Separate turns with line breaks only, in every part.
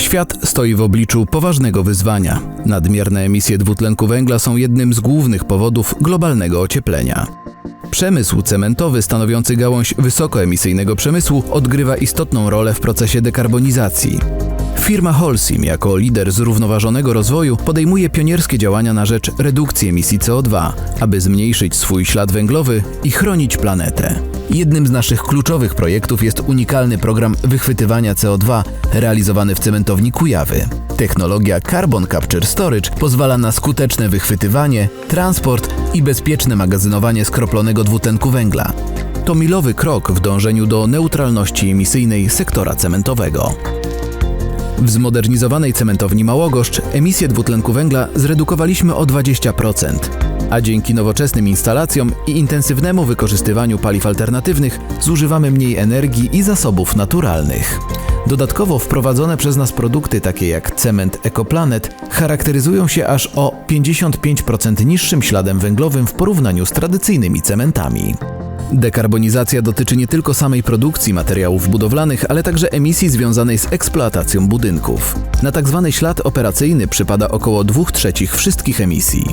Świat stoi w obliczu poważnego wyzwania. Nadmierne emisje dwutlenku węgla są jednym z głównych powodów globalnego ocieplenia. Przemysł cementowy, stanowiący gałąź wysokoemisyjnego przemysłu, odgrywa istotną rolę w procesie dekarbonizacji. Firma Holcim, jako lider zrównoważonego rozwoju, podejmuje pionierskie działania na rzecz redukcji emisji CO2, aby zmniejszyć swój ślad węglowy i chronić planetę. Jednym z naszych kluczowych projektów jest unikalny program wychwytywania CO2 realizowany w cementowni Kujawy. Technologia Carbon Capture Storage pozwala na skuteczne wychwytywanie, transport i bezpieczne magazynowanie skroplonego dwutlenku węgla. To milowy krok w dążeniu do neutralności emisyjnej sektora cementowego. W zmodernizowanej cementowni Małogoszcz emisję dwutlenku węgla zredukowaliśmy o 20%, a dzięki nowoczesnym instalacjom i intensywnemu wykorzystywaniu paliw alternatywnych zużywamy mniej energii i zasobów naturalnych. Dodatkowo wprowadzone przez nas produkty takie jak cement EcoPlanet charakteryzują się aż o 55% niższym śladem węglowym w porównaniu z tradycyjnymi cementami. Dekarbonizacja dotyczy nie tylko samej produkcji materiałów budowlanych, ale także emisji związanej z eksploatacją budynków. Na tzw. ślad operacyjny przypada około 2 trzecich wszystkich emisji.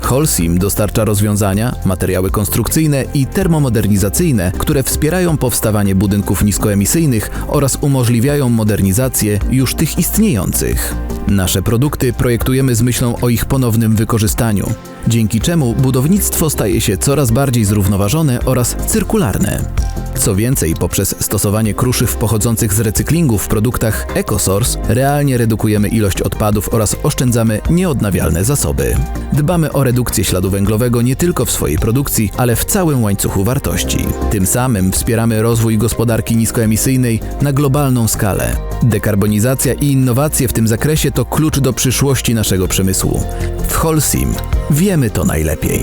Holcim dostarcza rozwiązania, materiały konstrukcyjne i termomodernizacyjne, które wspierają powstawanie budynków niskoemisyjnych oraz umożliwiają modernizację już tych istniejących. Nasze produkty projektujemy z myślą o ich ponownym wykorzystaniu, dzięki czemu budownictwo staje się coraz bardziej zrównoważone oraz cyrkularne. Co więcej, poprzez stosowanie kruszyw pochodzących z recyklingu w produktach EcoSource realnie redukujemy ilość odpadów oraz oszczędzamy nieodnawialne zasoby. Dbamy o redukcję śladu węglowego nie tylko w swojej produkcji, ale w całym łańcuchu wartości. Tym samym wspieramy rozwój gospodarki niskoemisyjnej na globalną skalę. Dekarbonizacja i innowacje w tym zakresie to klucz do przyszłości naszego przemysłu. W Holcim wiemy to najlepiej.